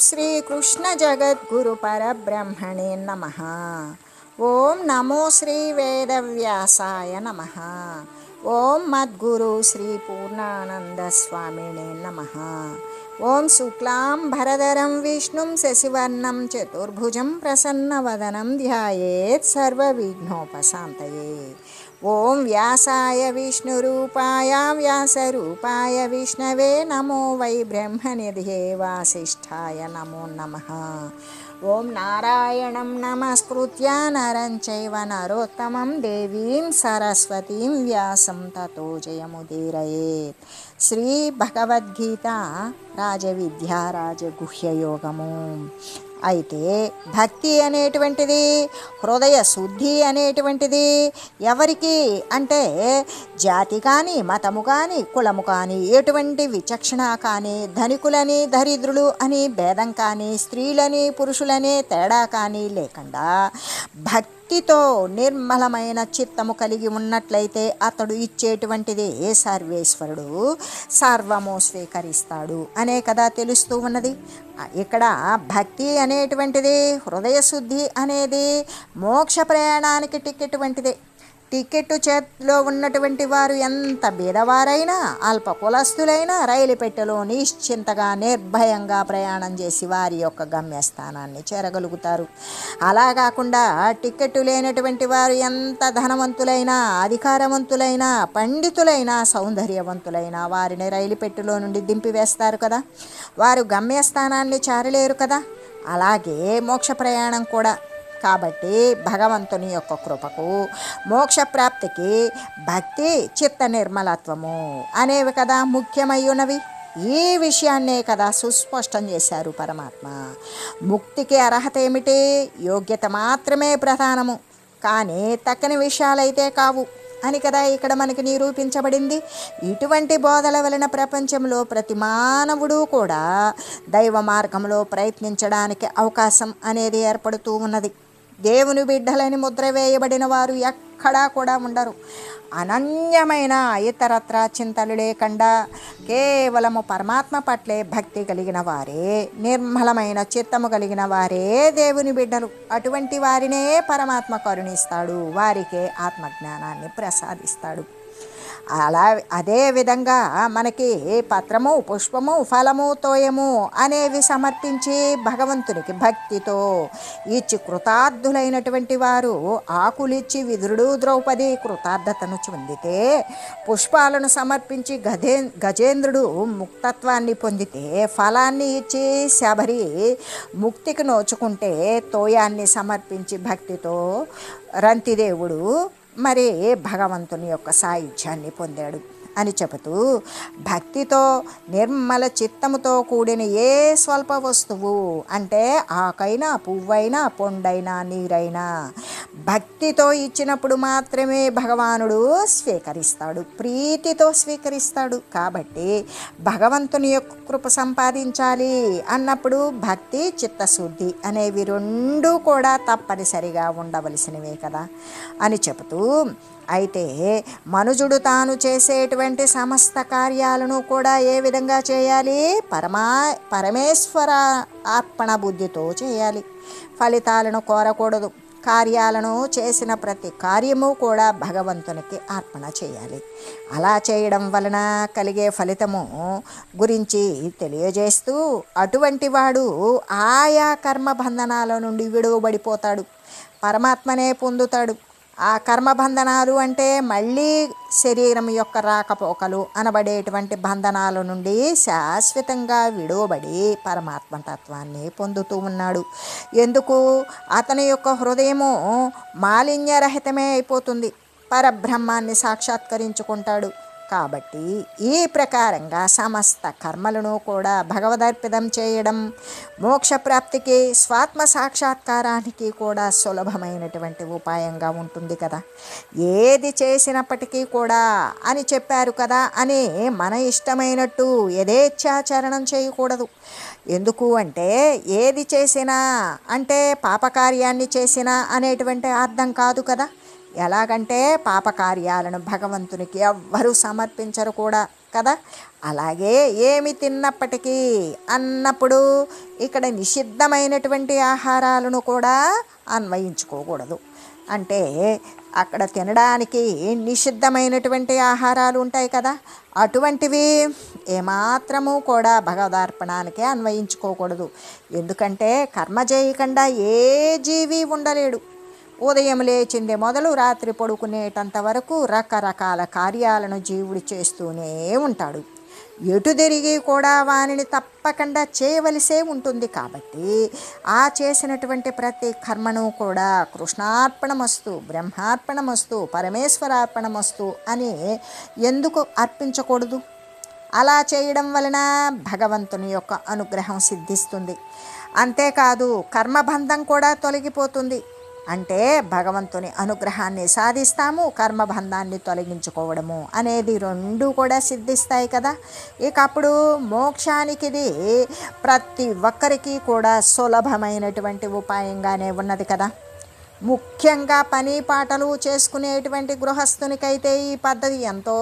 श्रीकृष्णजगद्गुरुपरब्रह्मणे नमः। ॐ नमो श्रीवेदव्यासाय नमः। ॐ मद्गुरु नमः। ॐ शुक्लां भरधरं विष्णुं शशिवर्णं चतुर्भुजं प्रसन्नवदनं ध्यायेत् सर्वविघ्नोपशान्तये। ॐ व्यासाय विष्णुरूपाय व्यासरूपाय विष्णवे नमो वै ब्रह्मनिधे वासिष्ठाय नमो नमः ओं नारायणं नमस्कृत्य नरं चैव नरोत्तमं देवीं सरस्वतीं व्यासं ततो जयमुदीरयेत् श्रीभगवद्गीता राजविद्या అయితే భక్తి అనేటువంటిది హృదయ శుద్ధి అనేటువంటిది ఎవరికి అంటే జాతి కానీ మతము కానీ కులము కానీ ఎటువంటి విచక్షణ కానీ ధనికులని దరిద్రులు అని భేదం కానీ స్త్రీలని పురుషులని తేడా కానీ లేకుండా భక్తి భక్తితో నిర్మలమైన చిత్తము కలిగి ఉన్నట్లయితే అతడు ఇచ్చేటువంటిది. సర్వేశ్వరుడు? సర్వము స్వీకరిస్తాడు అనే కదా తెలుస్తూ ఉన్నది. ఇక్కడ భక్తి అనేటువంటిది హృదయ శుద్ధి అనేది మోక్ష ప్రయాణానికి టిక్కెట్ వంటిదే టికెట్ చేతిలో ఉన్నటువంటి వారు ఎంత బీదవారైనా అల్ప కులస్తులైనా రైలు పెట్టెలో నిశ్చింతగా నిర్భయంగా ప్రయాణం చేసి వారి యొక్క గమ్యస్థానాన్ని చేరగలుగుతారు. అలా కాకుండా టికెట్ లేనటువంటి వారు ఎంత ధనవంతులైనా అధికారవంతులైనా పండితులైనా సౌందర్యవంతులైనా వారిని రైలు పెట్టెలో నుండి దింపివేస్తారు కదా. వారు గమ్యస్థానాన్ని చేరలేరు కదా. అలాగే మోక్ష ప్రయాణం కూడా. కాబట్టి భగవంతుని యొక్క కృపకు మోక్ష ప్రాప్తికి భక్తి చిత్త నిర్మలత్వము అనేవి కదా ముఖ్యమై ఉన్నవి ఈ విషయాన్నే కదా సుస్పష్టం చేశారు పరమాత్మ. ముక్తికి అర్హత ఏమిటి? యోగ్యత మాత్రమే ప్రధానము. కానీ తక్కని విషయాలైతే కావు అని కదా ఇక్కడ మనకి నిరూపించబడింది. ఇటువంటి బోధల వలన ప్రపంచంలో ప్రతి మానవుడు కూడా దైవ మార్గంలో ప్రయత్నించడానికి అవకాశం అనేది ఏర్పడుతూ ఉన్నది. దేవుని బిడ్డలని ముద్ర వేయబడిన వారు ఎక్కడా కూడా ఉండరు. అనన్యమైన ఇతరత్ర చింతలు లేకుండా కేవలము పరమాత్మ పట్లే భక్తి కలిగిన వారే నిర్మలమైన చిత్తము కలిగిన వారే దేవుని బిడ్డలు. అటువంటి వారినే పరమాత్మ కరుణిస్తాడు వారికే ఆత్మజ్ఞానాన్ని ప్రసాదిస్తాడు. అలా అదే విధంగా మనకి పత్రము పుష్పము ఫలము తోయము అనేవి సమర్పించి భగవంతునికి భక్తితో ఇచ్చి కృతార్థులైనటువంటి వారు ఆకులిచ్చి విదురుడు ద్రౌపది కృతార్థతను చెందితే పుష్పాలను సమర్పించి గజే గజేంద్రుడు ముక్తత్వాన్ని పొందితే ఫలాన్ని ఇచ్చి శబరి ముక్తికి నోచుకుంటే తోయాన్ని సమర్పించి భక్తితో రంతిదేవుడు మరి భగవంతుని యొక్క సాయుధ్యాన్ని పొందాడు. అని చెబుతూ భక్తితో నిర్మల చిత్తముతో కూడిన ఏ స్వల్ప వస్తువు అంటే ఆకైనా పువ్వైనా పొండైనా నీరైనా భక్తితో ఇచ్చినప్పుడు మాత్రమే భగవానుడు స్వీకరిస్తాడు ప్రీతితో స్వీకరిస్తాడు. కాబట్టి భగవంతుని యొక్క కృప సంపాదించాలి అన్నప్పుడు భక్తి చిత్తశుద్ధి అనేవి రెండూ కూడా తప్పనిసరిగా ఉండవలసినవే కదా అని చెబుతూ అయితే మనుజుడు తాను చేసేటువంటి సమస్త కార్యాలను కూడా ఏ విధంగా చేయాలి? పరమా పరమేశ్వర అర్పణ బుద్ధితో చేయాలి. ఫలితాలను కోరకూడదు. కార్యాలను చేసిన ప్రతి కార్యము కూడా భగవంతునికి అర్పణ చేయాలి. అలా చేయడం వలన కలిగే ఫలితము గురించి తెలియజేస్తూ అటువంటి వాడు ఆయా కర్మ బంధనాల నుండి విడువబడిపోతాడు. పరమాత్మనే పొందుతాడు. ఆ కర్మబంధనాలు అంటే మళ్ళీ శరీరం యొక్క రాకపోకలు అనబడేటువంటి బంధనాల నుండి శాశ్వతంగా విడువబడి పరమాత్మ తత్వాన్ని పొందుతూ ఉన్నాడు. ఎందుకు? అతని యొక్క హృదయము మాలిన్యరహితమే అయిపోతుంది. పరబ్రహ్మాన్ని సాక్షాత్కరించుకుంటాడు. కాబట్టి ఈ ప్రకారంగా సమస్త కర్మలను కూడా భగవదర్పితం చేయడం మోక్షప్రాప్తికి స్వాత్మ సాక్షాత్కారానికి కూడా సులభమైనటువంటి ఉపాయంగా ఉంటుంది కదా. ఏది చేసినప్పటికీ కూడా అని చెప్పారు కదా అని మన ఇష్టమైనట్టు యథేచ్ఛాచరణం చేయకూడదు. ఎందుకు అంటే ఏది చేసినా అంటే పాపకార్యాన్ని చేసినా అనేటువంటి అర్థం కాదు కదా. ఎలాగంటే పాపకార్యాలను భగవంతునికి ఎవ్వరూ సమర్పించరు కూడా కదా? అలాగే ఏమి తిన్నప్పటికీ అన్నప్పుడు ఇక్కడ నిషిద్ధమైనటువంటి ఆహారాలను కూడా అన్వయించుకోకూడదు. అంటే అక్కడ తినడానికి నిషిద్ధమైనటువంటి ఆహారాలు ఉంటాయి కదా అటువంటివి ఏమాత్రము కూడా భగవదార్పణానికి అన్వయించుకోకూడదు. ఎందుకంటే కర్మ చేయకుండా ఏ జీవి ఉండలేడు. ఉదయం లేచింది మొదలు రాత్రి పడుకునేటంత వరకు రకరకాల కార్యాలను జీవుడు చేస్తూనే ఉంటాడు. ఎటు తిరిగి కూడా వానిని తప్పకుండా చేయవలసే ఉంటుంది కాబట్టి ఆ చేసినటువంటి ప్రతి కర్మను కూడా కృష్ణార్పణమస్తు బ్రహ్మార్పణమస్తు పరమేశ్వరార్పణమస్తు అని ఎందుకు అర్పించకూడదు? అలా చేయడం వలన భగవంతుని యొక్క అనుగ్రహం సిద్ధిస్తుంది. అంతేకాదు కర్మబంధం కూడా తొలగిపోతుంది. అంటే భగవంతుని అనుగ్రహాన్ని సాధిస్తాము కర్మబంధాన్ని తొలగించుకోవడము అనేది రెండు కూడా సిద్ధిస్తాయి కదా. ఇక అప్పుడు మోక్షానికి ఇది ప్రతి ఒక్కరికి కూడా సులభమైనటువంటి ఉపాయంగానే ఉన్నది కదా. ముఖ్యంగా పని పాటలు చేసుకునేటువంటి గృహస్థునికైతే ఈ పద్ధతి ఎంతో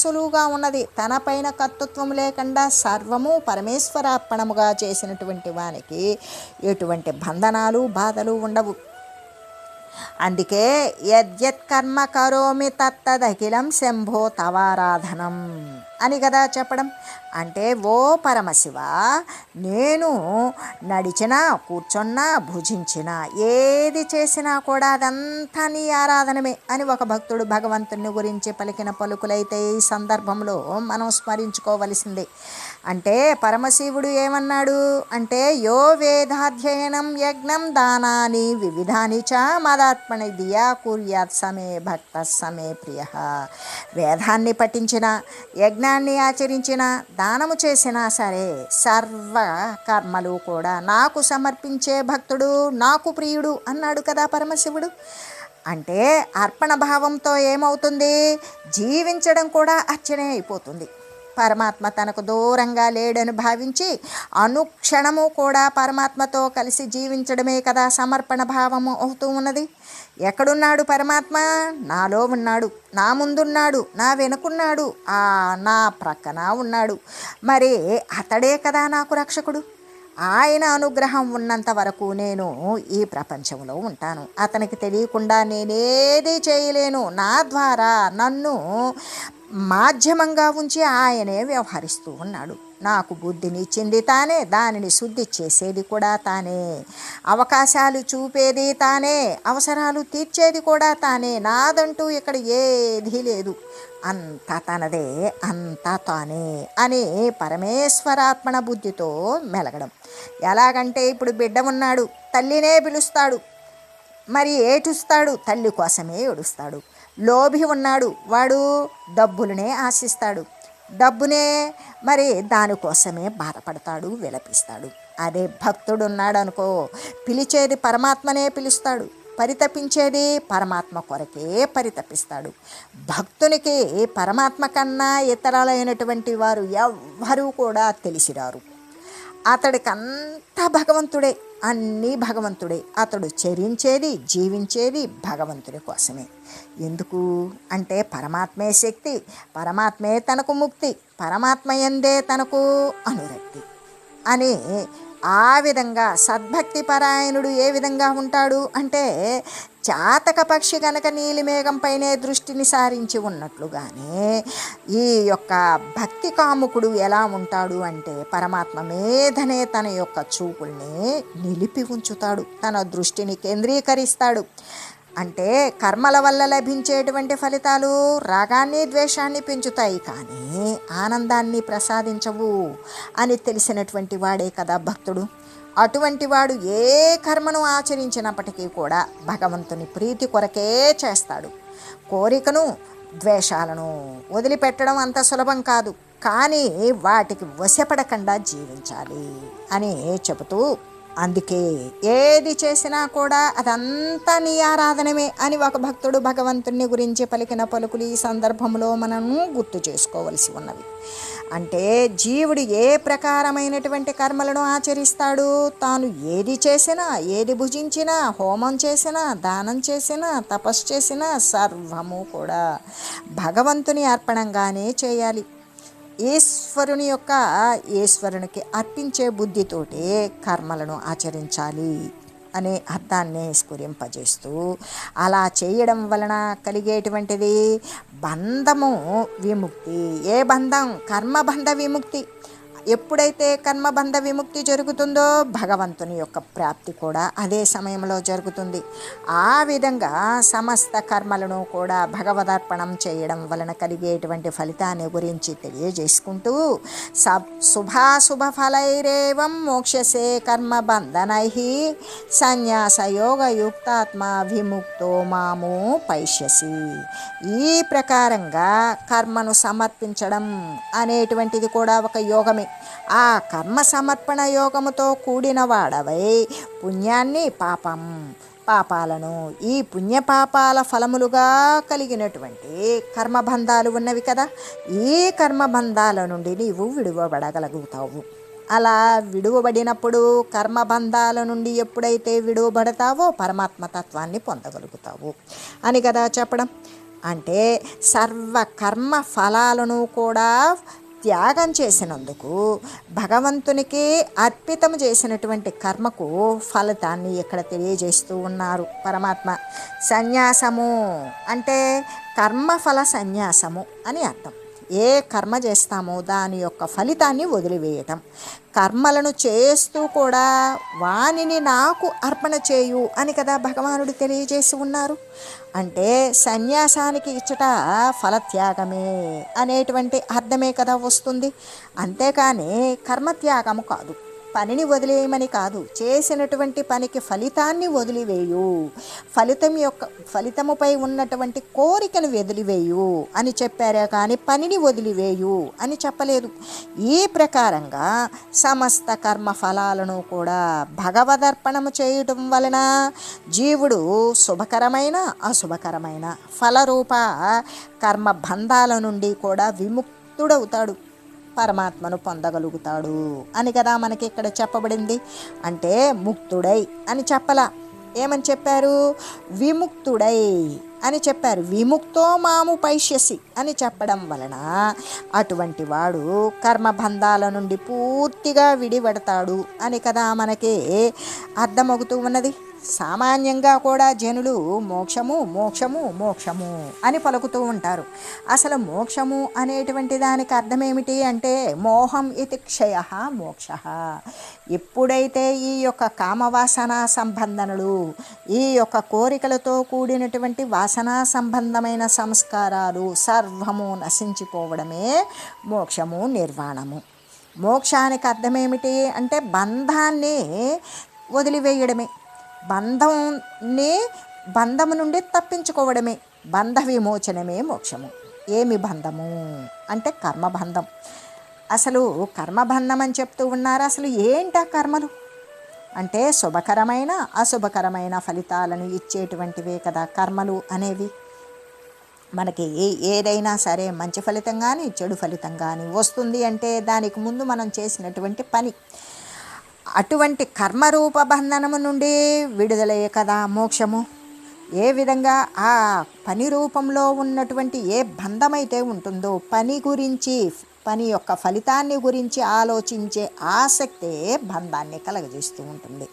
సులువుగా ఉన్నది. తనపైన కర్తృత్వం లేకుండా సర్వము పరమేశ్వరార్పణముగా చేసినటువంటి వానికి ఎటువంటి బంధనాలు బాధలు ఉండవు. అందుకే యద్యత్ కర్మ కరోమి తత్తదఖిలం శంభో తవారాధనం అని కదా చెప్పడం. అంటే ఓ పరమశివ నేను నడిచినా కూర్చున్నా భుజించినా ఏది చేసినా కూడా అదంతా నీ ఆరాధనమే అని ఒక భక్తుడు భగవంతుని గురించి పలికిన పలుకులైతే ఈ సందర్భంలో మనం స్మరించుకోవలసింది. అంటే పరమశివుడు ఏమన్నాడు? అంటే యో వేదాధ్యయనం యజ్ఞం దానాని వివిధాని చ మదాత్మని దియా కుర్యాత్ సమే భక్త సమే ప్రియ. వేదాన్ని పఠించిన యజ్ఞాన్ని ఆచరించిన దానము చేసినా సరే సర్వ కర్మలు కూడా నాకు సమర్పించే భక్తుడు నాకు ప్రియుడు అన్నాడు కదా పరమశివుడు. అంటే అర్పణ భావంతో ఏమవుతుంది? జీవించడం కూడా అర్చనే అయిపోతుంది. పరమాత్మ తనకు దూరంగా లేడని భావించి అనుక్షణము కూడా పరమాత్మతో కలిసి జీవించడమే కదా సమర్పణ భావము అవుతూ ఉన్నది. ఎక్కడున్నాడు పరమాత్మ? నాలో ఉన్నాడు. నా ముందున్నాడు. నా వెనుకున్నాడు. ఆ నా ప్రక్కన ఉన్నాడు. మరి అతడే కదా నాకు రక్షకుడు? ఆయన అనుగ్రహం ఉన్నంత వరకు నేను ఈ ప్రపంచంలో ఉంటాను. అతనికి తెలియకుండా నేనేది చేయలేను. నా ద్వారా నన్ను మాధ్యమంగా ఉంచి ఆయనే వ్యవహరిస్తూ ఉన్నాడు. నాకు బుద్ధినిచ్చింది తానే దానిని శుద్ధి చేసేది కూడా తానే. అవకాశాలు చూపేది తానే అవసరాలు తీర్చేది కూడా తానే. నాదంటూ ఇక్కడ ఏదీ లేదు. అంతా తనదే అంతా తానే అని పరమేశ్వరాత్మణ బుద్ధితో మెలగడం. ఎలాగంటే ఇప్పుడు బిడ్డ ఉన్నాడు తల్లినే పిలుస్తాడు. మరి ఏటుస్తాడు తల్లి కోసమే ఏడుస్తాడు. లోభి ఉన్నాడు. వాడు డబ్బులనే ఆశిస్తాడు. డబ్బునే మరి దానికోసమే బాధపడతాడు విలపిస్తాడు. అదే భక్తుడు ఉన్నాడు అనుకో పిలిచేది పరమాత్మనే పిలుస్తాడు. పరితపించేది పరమాత్మ కొరకే పరితపిస్తాడు. భక్తునికి పరమాత్మ కన్నా ఇతరాలైనటువంటి వారు ఎవ్వరూ కూడా తెలిసిరారు. అతడికి అంతా భగవంతుడే అన్నీ భగవంతుడే. అతడు చరించేది జీవించేది భగవంతుడి కోసమే. ఎందుకు? అంటే పరమాత్మే శక్తి పరమాత్మే తనకు ముక్తి పరమాత్మ ఎందే తనకు అనురక్తి. అని ఆ విధంగా సద్భక్తి పరాయణుడు ఏ విధంగా ఉంటాడు? అంటే చాతక పక్షి గనక నీలిమేఘంపైనే దృష్టిని సారించి ఉన్నట్లుగానే ఈ యొక్క భక్తి కాముకుడు ఎలా ఉంటాడు అంటే పరమాత్మ మీదనే తన యొక్క చూపుల్ని నిలిపి ఉంచుతాడు. తన దృష్టిని కేంద్రీకరిస్తాడు. అంటే కర్మల వల్ల లభించేటువంటి ఫలితాలు రాగాన్ని ద్వేషాన్ని పెంచుతాయి కానీ ఆనందాన్ని ప్రసాదించవు అని తెలిసినటువంటి వాడే కదా భక్తుడు. అటువంటి వాడు ఏ కర్మను ఆచరించినప్పటికీ కూడా భగవంతుని ప్రీతి కొరకే చేస్తాడు. కోరికను ద్వేషాలను వదిలిపెట్టడం అంత సులభం కాదు. కానీ వాటికి వశపడకుండా జీవించాలి అని చెబుతూ అందుకే ఏది చేసినా కూడా అదంతా నీ ఆరాధనమే అని ఒక భక్తుడు భగవంతుని గురించి పలికిన పలుకులు ఈ సందర్భంలో మనము గుర్తు చేసుకోవలసి ఉన్నవి. అంటే జీవుడు ఏ ప్రకారమైనటువంటి కర్మలను ఆచరిస్తాడు? తాను ఏది చేసినా ఏది భుజించినా హోమం చేసినా దానం చేసినా తపస్సు చేసినా సర్వము కూడా భగవంతుని అర్పణంగానే చేయాలి. ఈశ్వరుని యొక్క ఈశ్వరునికి అర్పించే బుద్ధితోటే కర్మలను ఆచరించాలి. అనే అర్థాన్ని స్ఫురింపజేస్తూ అలా చేయడం వలన కలిగేటువంటిది బంధము విముక్తి. ఏ బంధం? కర్మబంధ విముక్తి. ఎప్పుడైతే కర్మబంధ విముక్తి జరుగుతుందో భగవంతుని యొక్క ప్రాప్తి కూడా అదే సమయంలో జరుగుతుంది. ఆ విధంగా సమస్త కర్మలను కూడా భగవదర్పణం చేయడం వలన కలిగేటువంటి ఫలితాన్ని గురించి తెలియజేసుకుంటూ సబ్ శుభాశుభ ఫలైరేవం మోక్షసే కర్మబంధనై సన్యాసయోగయుక్తాత్మ విముక్తో మాము పైష్యసి. ఈ ప్రకారంగా కర్మను సమర్పించడం అనేటువంటిది కూడా ఒక యోగమే. ఆ కర్మ సమర్పణ యోగముతో కూడిన వాడవై పుణ్యాన్ని పాపం. పాపాలను ఈ పుణ్యపాపాల ఫలములుగా కలిగినటువంటి కర్మబంధాలు ఉన్నవి కదా. ఈ కర్మబంధాల నుండి నీవు విడువబడగలుగుతావు. అలా విడువబడినప్పుడు కర్మబంధాల నుండి ఎప్పుడైతే విడువబడతావో పరమాత్మతత్వాన్ని పొందగలుగుతావు అని కదా చెప్పడం. అంటే సర్వ కర్మ ఫలాలను కూడా త్యాగం చేసినందుకు భగవంతునికి అర్పితం చేసినటువంటి కర్మకు ఫలితాన్ని ఇక్కడ తెలియజేస్తూ ఉన్నారు పరమాత్మ. సన్యాసము అంటే కర్మఫల సన్యాసము అని అర్థం. ఏ కర్మ చేస్తామో దాని యొక్క ఫలితాన్ని వదిలివేయటం. కర్మలను చేస్తూ కూడా వానిని నాకు అర్పణ చేయు అని కదా భగవానుడు తెలియజేసి ఉన్నారు. అంటే సన్యాసానికి ఇచ్చట ఫలత్యాగమే అనేటువంటి అర్థమే కదా వస్తుంది. అంతేకాని కర్మత్యాగము కాదు. పనిని వదిలేయమని కాదు చేసినటువంటి పనికి ఫలితాన్ని వదిలివేయు. ఫలితం యొక్క ఫలితముపై ఉన్నటువంటి కోరికను వదిలివేయు అని చెప్పారే కానీ పనిని వదిలివేయు అని చెప్పలేదు. ఈ ప్రకారంగా సమస్త కర్మ ఫలాలను కూడా భగవదర్పణము చేయటం వలన జీవుడు శుభకరమైన అశుభకరమైన ఫలరూప కర్మ బంధాల నుండి కూడా విముక్తుడవుతాడు. పరమాత్మను పొందగలుగుతాడు అని కదా మనకి ఇక్కడ చెప్పబడింది. అంటే ముక్తుడై అని చెప్పలా. ఏమని చెప్పారు? విముక్తుడై అని చెప్పారు. విముక్తో మాము పైశ్యసి అని చెప్పడం వలన అటువంటి వాడు కర్మబంధాల నుండి పూర్తిగా విడిపడతాడు అని కదా మనకి అర్థమవుతూ ఉన్నది. సామాన్యంగా కూడా జనులు మోక్షము మోక్షము మోక్షము అని పలుకుతూ ఉంటారు. అసలు మోక్షము అనేటువంటి దానికి అర్థమేమిటి అంటే మోహం ఇది క్షయ మోక్ష. ఎప్పుడైతే ఈ యొక్క కామవాసన సంబంధనలు ఈ యొక్క కోరికలతో కూడినటువంటి వాసనా సంబంధమైన సంస్కారాలు సర్వము నశించిపోవడమే మోక్షము నిర్వాణము. మోక్షానికి అర్థమేమిటి అంటే బంధాన్ని వదిలివేయడమే. బంధంనే బంధము నుండి తప్పించుకోవడమే. బంధ విమోచనమే మోక్షము. ఏమి బంధము? అంటే కర్మబంధం. అసలు కర్మబంధం అని చెప్తూ ఉన్నారు? అసలు ఏంటి కర్మలు? అంటే శుభకరమైన అశుభకరమైన ఫలితాలను ఇచ్చేటువంటివే కదా కర్మలు అనేవి. మనకి ఏ ఏదైనా సరే మంచి ఫలితం కానీ చెడు ఫలితం కానీ వస్తుంది అంటే దానికి ముందు మనం చేసినటువంటి పని. అటువంటి కర్మరూప బంధనము నుండి విడుదలయ్యే కదా మోక్షము? ఏ విధంగా ఆ పని రూపంలో ఉన్నటువంటి ఏ బంధమైతే ఉంటుందో పని గురించి పని యొక్క ఫలితాన్ని గురించి ఆలోచించే ఆసక్తే బంధాన్ని కలగజేస్తూ ఉంటుంది.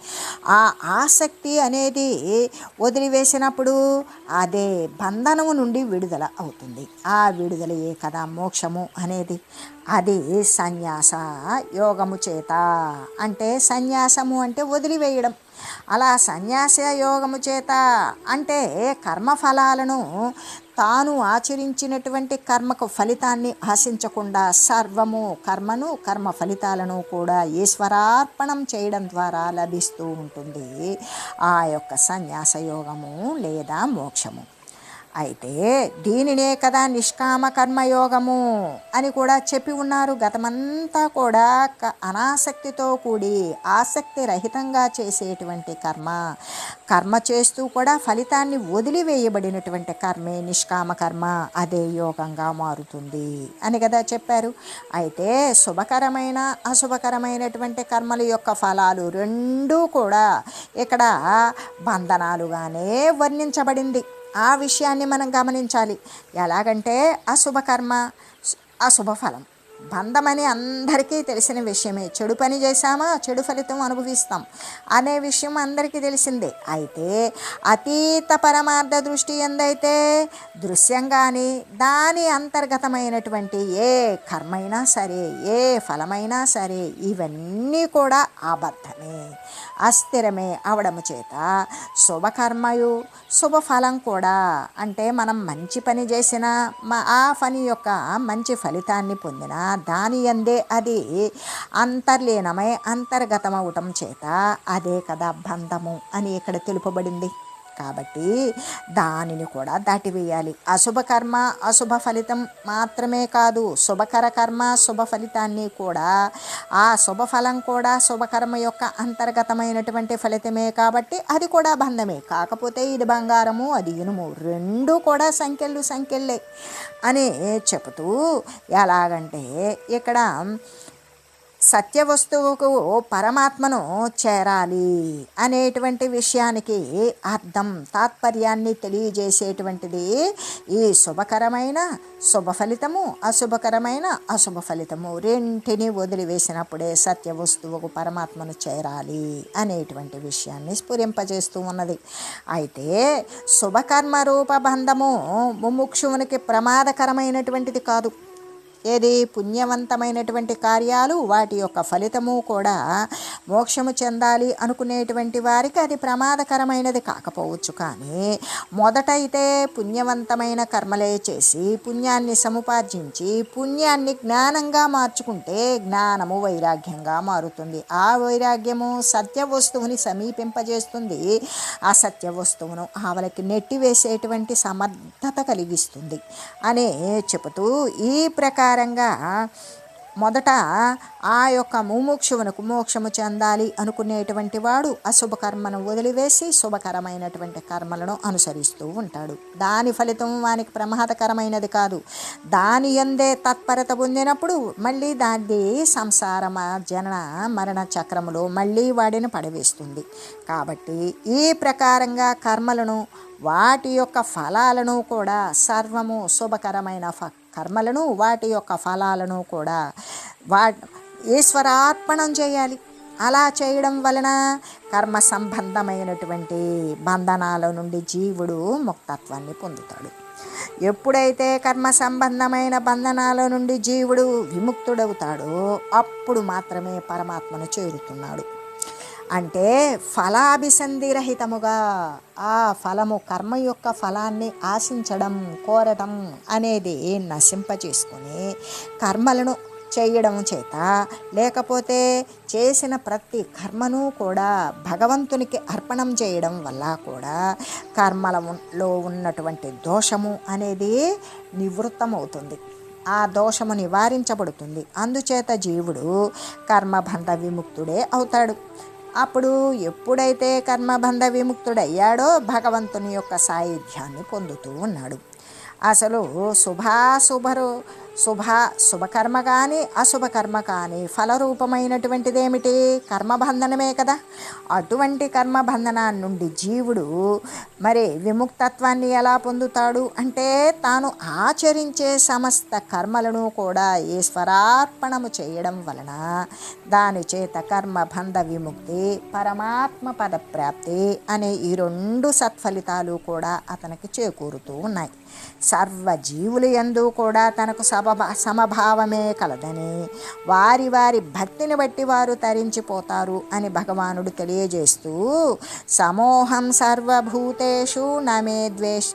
ఆ ఆసక్తి అనేది వదిలివేసినప్పుడు అదే బంధనము నుండి విడుదల అవుతుంది. ఆ విడుదలయే కదా? మోక్షము అనేది. అది సన్యాస యోగము చేత. అంటే సన్యాసము అంటే వదిలివేయడం. అలా సన్యాస యోగము చేత అంటే కర్మఫలాలను తాను ఆచరించినటువంటి కర్మకు ఫలితాన్ని ఆశించకుండా సర్వము కర్మను కర్మ ఫలితాలను కూడా ఈశ్వరార్పణం చేయడం ద్వారా లభిస్తూ ఉంటుంది. ఆ యొక్క సన్యాస యోగము లేదా మోక్షము. అయితే దీనినే కదా నిష్కామ కర్మయోగము అని కూడా చెప్పి ఉన్నారు. గతమంతా కూడా అనాసక్తితో కూడి ఆసక్తి రహితంగా చేసేటువంటి కర్మ కర్మ చేస్తూ కూడా ఫలితాన్ని వదిలివేయబడినటువంటి కర్మే నిష్కామ కర్మ అదే యోగంగా మారుతుంది అని కదా చెప్పారు. అయితే శుభకరమైన అశుభకరమైనటువంటి కర్మల యొక్క ఫలాలు రెండూ కూడా ఇక్కడ బంధనాలుగానే వర్ణించబడింది. ఆ విషయాన్ని మనం గమనించాలి. ఎలాగంటే అశుభకర్మ అశుభ ఫలం బంధమని అందరికీ తెలిసిన విషయమే. చెడు పని చేశామా? చెడు ఫలితం అనుభవిస్తాం అనే విషయం అందరికీ తెలిసిందే. అయితే అతీత పరమార్థ దృష్టి ఎందైతే దృశ్యంగాని దాని అంతర్గతమైనటువంటి ఏ కర్మైనా సరే ఏ ఫలమైనా సరే ఇవన్నీ కూడా అబద్ధమే. అస్థిరమే అవడము చేత. శుభకర్మయు శుభఫలం కూడా. అంటే మనం మంచి పని చేసిన మా ఆ పని యొక్క మంచి ఫలితాన్ని పొందిన దాని అందే అది అంతర్లీనమై అంతర్గతమవటం చేత అదే కదా బంధము అని ఇక్కడ తెలుపబడింది. కాబట్టి దానిని కూడా దాటివేయాలి. అశుభకర్మ అశుభ ఫలితం మాత్రమే కాదు శుభకర కర్మ శుభ ఫలితాన్ని కూడా ఆ శుభ ఫలం కూడా శుభకర్మ యొక్క అంతర్గతమైనటువంటి ఫలితమే కాబట్టి అది కూడా బంధమే. కాకపోతే ఇది బంగారము అది ఇనుము రెండు కూడా సంఖ్యలు సంఖ్యలే అని చెబుతూ ఎలాగంటే ఇక్కడ సత్యవస్తువుకు పరమాత్మను చేరాలి అనేటువంటి విషయానికి అర్థం తాత్పర్యాన్ని తెలియజేసేటువంటిది ఈ శుభకరమైన శుభ ఫలితము అశుభకరమైన అశుభ ఫలితము రెంటిని వదిలివేసినప్పుడే సత్యవస్తువుకు పరమాత్మను చేరాలి అనేటువంటి విషయాన్ని స్ఫురింపజేస్తూ ఉన్నది. అయితే శుభకర్మ రూప బంధము ముముక్షువునికి ప్రమాదకరమైనటువంటిది కాదు. ఏది పుణ్యవంతమైనటువంటి కార్యాలు వాటి యొక్క ఫలితము కూడా మోక్షము చెందాలి అనుకునేటువంటి వారికి అది ప్రమాదకరమైనది కాకపోవచ్చు. కానీ మొదటైతే పుణ్యవంతమైన కర్మలే చేసి పుణ్యాన్ని సముపార్జించి పుణ్యాన్ని జ్ఞానంగా మార్చుకుంటే జ్ఞానము వైరాగ్యంగా మారుతుంది. ఆ వైరాగ్యము సత్య వస్తువుని సమీపింపజేస్తుంది. ఆ సత్య వస్తువును ఆవలకి నెట్టివేసేటువంటి సమర్థత కలిగిస్తుంది. అనే చెబుతూ ఈ ప్రకారం ప్రకారంగా మొదట ఆ యొక్క ముముక్షువునకు మోక్షము చెందాలి అనుకునేటువంటి వాడు అశుభకర్మను వదిలివేసి శుభకరమైనటువంటి కర్మలను అనుసరిస్తూ ఉంటాడు. దాని ఫలితం వానికి ప్రమాదకరమైనది కాదు. దాని ఎందే తత్పరత పొందినప్పుడు మళ్ళీ దాన్ని సంసార జనన మరణ చక్రములో మళ్ళీ వాడిని పడవేస్తుంది. కాబట్టి ఈ ప్రకారంగా కర్మలను వాటి యొక్క ఫలాలను కూడా సర్వము శుభకరమైన ఫ కర్మలను వాటి యొక్క ఫలాలను కూడా వా ఈశ్వరార్పణం చేయాలి. అలా చేయడం వలన కర్మ సంబంధమైనటువంటి బంధనాల నుండి జీవుడు ముక్తత్వాన్ని పొందుతాడు. ఎప్పుడైతే కర్మ సంబంధమైన బంధనాల నుండి జీవుడు విముక్తుడవుతాడో అప్పుడు మాత్రమే పరమాత్మను చేరుతున్నాడు. అంటే ఫలాభిసంధిరహితముగా ఆ ఫలము కర్మ యొక్క ఫలాన్ని ఆశించడం కోరటం అనేది నశింపచేసుకొని కర్మలను చేయడం చేత లేకపోతే చేసిన ప్రతి కర్మను కూడా భగవంతునికి అర్పణం చేయడం వల్ల కూడా కర్మలలో ఉన్నటువంటి దోషము అనేది నివృత్తమవుతుంది. ఆ దోషము నివారించబడుతుంది. అందుచేత జీవుడు కర్మబంధ విముక్తుడే అవుతాడు. అప్పుడు ఎప్పుడైతే కర్మబంధ విముక్తుడయ్యాడో భగవంతుని యొక్క సాయుధ్యాన్ని పొందుతూ ఉన్నాడు. అసలు శుభాశుభరు శుభ శుభకర్మ కానీ అశుభకర్మ కానీ ఫలరూపమైనటువంటిది ఏమిటి కర్మబంధనమే కదా. అటువంటి కర్మబంధనా నుండి జీవుడు మరి విముక్తత్వాన్ని ఎలా పొందుతాడు? అంటే తాను ఆచరించే సమస్త కర్మలను కూడా ఈశ్వరార్పణము చేయడం వలన దాని చేత కర్మబంధ విముక్తి పరమాత్మ పదప్రాప్తి అనే ఈ రెండు సత్ఫలితాలు కూడా అతనికి చేకూరుతూ ఉన్నాయి. సర్వ జీవులు ఎందు కూడా తనకు సమభావమే కలదని. వారి వారి భక్తిని బట్టి వారు తరించిపోతారు అని భగవానుడు తెలియజేస్తూ సమోహం సర్వభూతేషు నమే ద్వేష్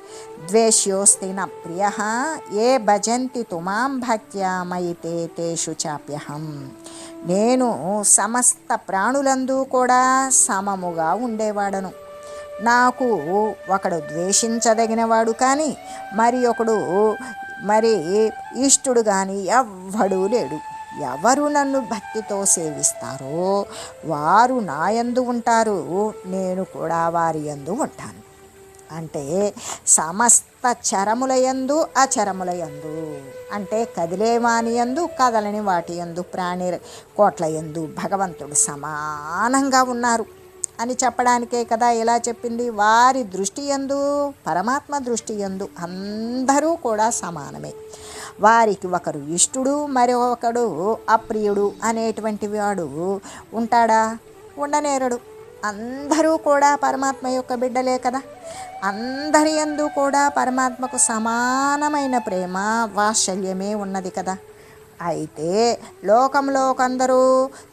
ద్వేష్యోస్తి న ప్రియ ఏ భజంతి తుమాం భక్త్యామైతే తేషు చాప్యహం. నేను సమస్త ప్రాణులందు కూడా సమముగా ఉండేవాడను. నాకు ఒకడు ద్వేషించదగినవాడు కానీ మరి ఒకడు మరి ఇష్టుడు కానీ ఎవ్వడూ లేడు. ఎవరు నన్ను భక్తితో సేవిస్తారో వారు నా యందు ఉంటారు నేను కూడా వారి యందు ఉంటాను. అంటే సమస్త చరములయందు అచరములయందు అంటే కదిలే వాని యందు కదలని వాటి యందు ప్రాణి కోట్ల యందు భగవంతుడు సమానంగా ఉన్నారు. అని చెప్పడానికే కదా ఇలా చెప్పింది. వారి దృష్టి యందు పరమాత్మ దృష్టి ఎందు అందరూ కూడా సమానమే. వారికి ఒకరు ఇష్టుడు మరొకడు అప్రియుడు అనేటువంటి వాడు ఉంటాడా? ఉండనేరడు. అందరూ కూడా పరమాత్మ యొక్క బిడ్డలే కదా. అందరి యందు కూడా పరమాత్మకు సమానమైన ప్రేమ వాత్సల్యమే ఉన్నది కదా. అయితే లోకంలో కొందరు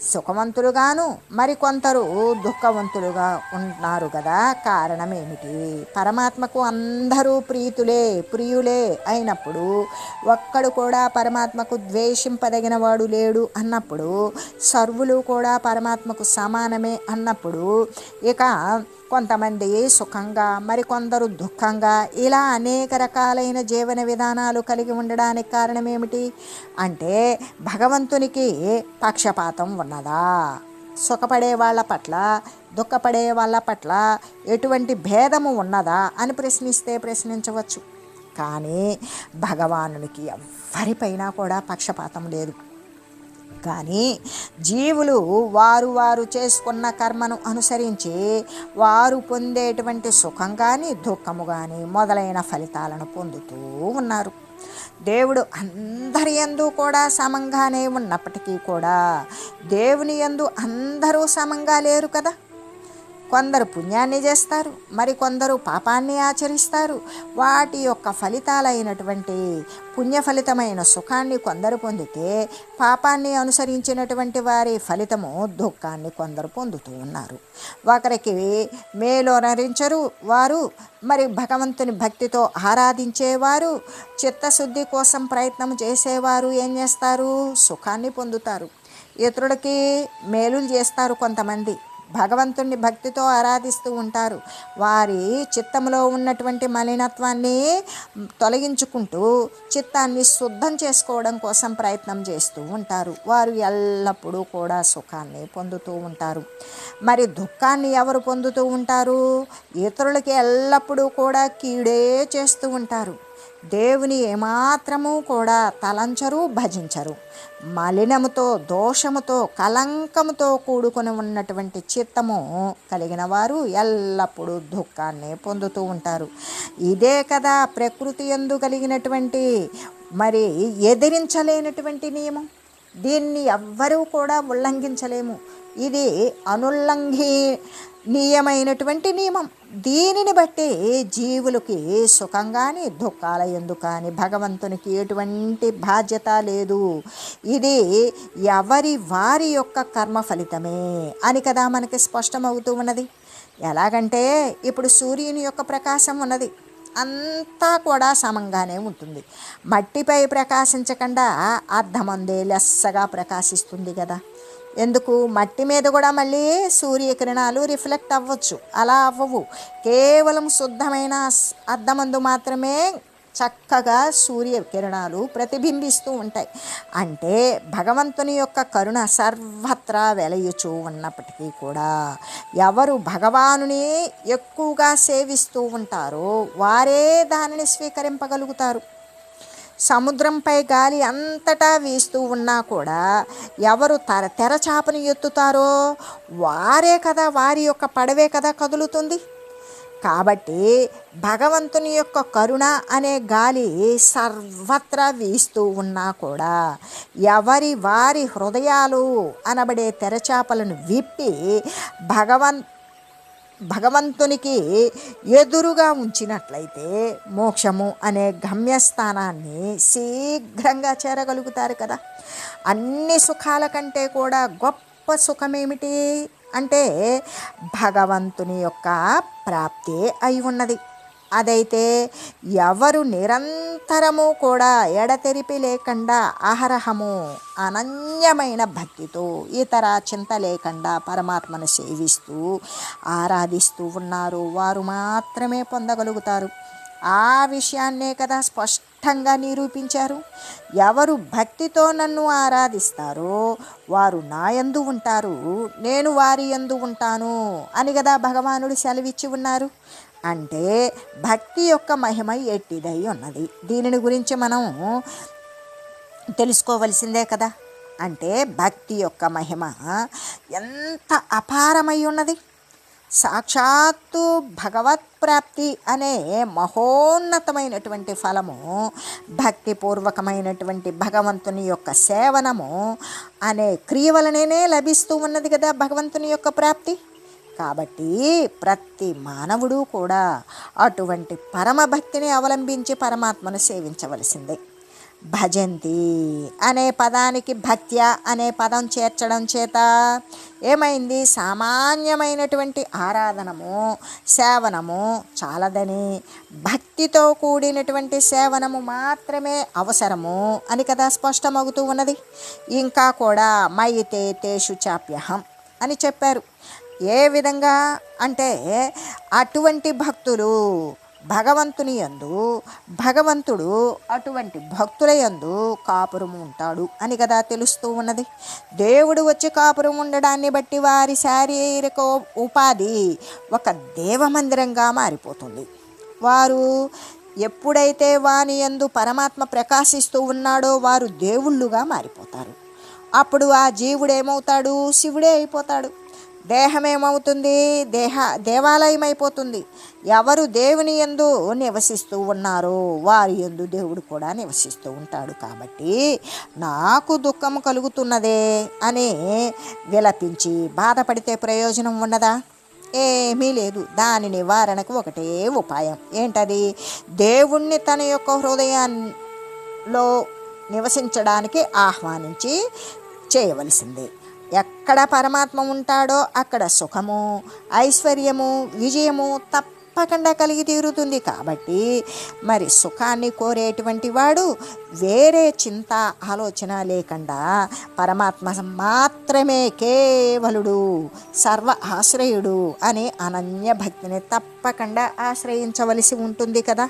సుఖవంతులుగాను మరికొందరు దుఃఖవంతులుగా ఉన్నారు కదా కారణం ఏమిటి పరమాత్మకు అందరూ ప్రీతులే ప్రియులే అయినప్పుడు ఒక్కడు కూడా పరమాత్మకు ద్వేషింపదగిన వాడు లేడు అన్నప్పుడు సర్వులు కూడా పరమాత్మకు సమానమే అన్నప్పుడు ఇక కొంతమంది సుఖంగా మరికొందరు దుఃఖంగా ఇలా అనేక రకాలైన జీవన విధానాలు కలిగి ఉండడానికి కారణం ఏమిటి అంటే భగవంతునికి పక్షపాతం ఉన్నదా? సుఖపడే వాళ్ళ పట్ల దుఃఖపడే వాళ్ళ పట్ల ఎటువంటి భేదము ఉన్నదా అని ప్రశ్నిస్తే ప్రశ్నించవచ్చు. కానీ భగవానునికి ఎవరిపైనా కూడా పక్షపాతం లేదు. కానీ జీవులు వారు వారు చేసుకున్న కర్మను అనుసరించి వారు పొందేటువంటి సుఖం కానీ దుఃఖము కానీ మొదలైన ఫలితాలను పొందుతూ ఉన్నారు. దేవుడు అందరి యందు కూడా సమంగానే ఉన్నప్పటికీ కూడా దేవుని యందు అందరూ సమంగా లేరు కదా? కొందరు పుణ్యాన్ని చేస్తారు మరి కొందరు పాపాన్ని ఆచరిస్తారు. వాటి యొక్క ఫలితాలైనటువంటి పుణ్య ఫలితమైన సుఖాన్ని కొందరు పొందితే పాపాన్ని అనుసరించినటువంటి వారి ఫలితము దుఃఖాన్ని కొందరు పొందుతూ ఉన్నారు. ఒకరికి మేలోనరించరు వారు మరి భగవంతుని భక్తితో ఆరాధించేవారు చిత్తశుద్ధి కోసం ప్రయత్నం చేసేవారు ఏం చేస్తారు? సుఖాన్ని పొందుతారు. ఇతరుడికి మేలులు చేస్తారు కొంతమంది. భగవంతుణ్ణి భక్తితో ఆరాధిస్తూ ఉంటారు. వారి చిత్తంలో ఉన్నటువంటి మలినత్వాన్ని తొలగించుకుంటూ చిత్తాన్ని శుద్ధం చేసుకోవడం కోసం ప్రయత్నం చేస్తూ ఉంటారు. వారు ఎల్లప్పుడూ కూడా సుఖాన్ని పొందుతూ ఉంటారు. మరి దుఃఖాన్ని ఎవరు పొందుతూ ఉంటారు? ఇతరులకి ఎల్లప్పుడూ కూడా కీడే చేస్తూ ఉంటారు. దేవుని ఏమాత్రము కూడా తలంచరు భజించరు. మలినముతో దోషముతో కలంకముతో కూడుకొని ఉన్నటువంటి చిత్తము కలిగిన వారు ఎల్లప్పుడూ దుఃఖాన్ని పొందుతూ ఉంటారు. ఇదే కదా ప్రకృతి ఎందు కలిగినటువంటి మరి ఎదిరించలేనటువంటి నియమం. దీన్ని ఎవ్వరూ కూడా ఉల్లంఘించలేము. ఇది నియమైనటువంటి నియమం. దీనిని బట్టి జీవులకి సుఖం కానీ దుఃఖాల ఎందు కానీ భగవంతునికి ఎటువంటి బాధ్యత లేదు. ఇది ఎవరి వారి యొక్క కర్మ ఫలితమే అని కదా మనకి స్పష్టమవుతూ ఉన్నది. ఎలాగంటే ఇప్పుడు సూర్యుని యొక్క ప్రకాశం ఉన్నది. అంతా కూడా సమంగానే ఉంటుంది. మట్టిపై ప్రకాశించకుండా అర్ధమందే లెస్సగా ప్రకాశిస్తుంది కదా. ఎందుకు? మట్టి మీద కూడా మళ్ళీ సూర్యకిరణాలు రిఫ్లెక్ట్ అవ్వచ్చు. అలా అవ్వవు. కేవలం శుద్ధమైన అద్దమందు మాత్రమే చక్కగా సూర్యకిరణాలు ప్రతిబింబిస్తూ ఉంటాయి. అంటే భగవంతుని యొక్క కరుణ సర్వత్రా వెలయుచూ ఉన్నప్పటికీ కూడా ఎవరు భగవానుని ఎక్కువగా సేవిస్తూ ఉంటారో వారే దానిని స్వీకరింపగలుగుతారు. సముద్రంపై గాలి అంతటా వీస్తూ ఉన్నా కూడా ఎవరు తర తెరచాపను ఎత్తుతారో వారే కదా వారి యొక్క పడవే కదా కదులుతుంది. కాబట్టి భగవంతుని యొక్క కరుణ అనే గాలి సర్వత్రా వీస్తూ ఉన్నా కూడా ఎవరి వారి హృదయాలు అనబడే తెరచాపలను విప్పి భగవన్ భగవంతునికి ఎదురుగా ఉంచినట్లయితే మోక్షము అనే గమ్యస్థానాన్ని శీఘ్రంగా చేరగలుగుతారు కదా. అన్ని సుఖాల కంటే కూడా గొప్ప సుఖమేమిటి? అంటే భగవంతుని యొక్క ప్రాప్తి అయి ఉన్నది. అదైతే ఎవరు నిరంతరము కూడా ఎడతెరిపి లేకుండా అహరహము అనన్యమైన భక్తితో ఇతర చింత లేకుండా పరమాత్మను సేవిస్తూ ఆరాధిస్తూ ఉన్నారు. వారు మాత్రమే పొందగలుగుతారు. ఆ విషయాన్నే కదా స్పష్టంగా నిరూపించారు. ఎవరు భక్తితో నన్ను ఆరాధిస్తారో వారు నా యందు ఉంటారు. నేను వారి యందు ఉంటాను అని కదా భగవానుడు సెలవిచ్చి ఉన్నారు. అంటే భక్తి యొక్క మహిమ ఎట్టిదై ఉన్నది. దీనిని గురించి మనం తెలుసుకోవలసిందే కదా. అంటే భక్తి యొక్క మహిమ ఎంత అపారమై ఉన్నది. సాక్షాత్తు భగవత్ ప్రాప్తి అనే మహోన్నతమైనటువంటి ఫలము భక్తిపూర్వకమైనటువంటి భగవంతుని యొక్క సేవనము అనే క్రియ వలననే లభిస్తూ ఉన్నది కదా భగవంతుని యొక్క ప్రాప్తి. కాబట్టి ప్రతి మానవుడు కూడా అటువంటి పరమభక్తిని అవలంబించి పరమాత్మను సేవించవలసిందే. భజంతి అనే పదానికి భక్త్య అనే పదం చేర్చడం చేత ఏమైంది? సామాన్యమైనటువంటి ఆరాధనము సేవనము చాలదని భక్తితో కూడినటువంటి సేవనము మాత్రమే అవసరము అని కదా స్పష్టమవుతూ ఉన్నది. ఇంకా కూడా మయితే తేషు చాప్యహం అని చెప్పారు. ఏ విధంగా అంటే అటువంటి భక్తులు భగవంతుని యందు భగవంతుడు అటువంటి భక్తుల యందు కాపురం ఉంటాడు అని కదా తెలుస్తూ ఉన్నది. దేవుడు వచ్చి కాపురం ఉండడాన్ని బట్టి వారి శారీరక ఉపాధి ఒక దేవమందిరంగా మారిపోతుంది. వారు ఎప్పుడైతే వాని యందు పరమాత్మ ప్రకాశిస్తూ ఉన్నాడో వారు దేవుళ్ళుగా మారిపోతారు. అప్పుడు ఆ జీవుడు ఏమవుతాడు? శివుడే అయిపోతాడు. దేహం ఏమవుతుంది దేహ దేవాలయం అయిపోతుంది ఎవరు దేవుని ఎందు నివసిస్తూ ఉన్నారో వారి ఎందు దేవుడు కూడా నివసిస్తూ ఉంటాడు కాబట్టి నాకు దుఃఖం కలుగుతున్నదే అని విలపించి బాధపడితే ప్రయోజనం ఉన్నదా? ఏమీ లేదు. దాని నివారణకు ఒకటే ఉపాయం. ఏంటది? దేవుణ్ణి తన యొక్క హృదయాల్లో నివసించడానికి ఆహ్వానించి చేయవలసిందే. ఎక్కడ పరమాత్మ ఉంటాడో అక్కడ సుఖము ఐశ్వర్యము విజయము తప్పకుండా కలిగి తీరుతుంది. కాబట్టి మరి సుఖాన్ని కోరేటువంటి వాడు వేరే చింత ఆలోచన లేకుండా పరమాత్మ మాత్రమే కేవలుడు సర్వ ఆశ్రయుడు అనే అనన్య భక్తిని తప్పకుండా ఆశ్రయించవలసి ఉంటుంది కదా.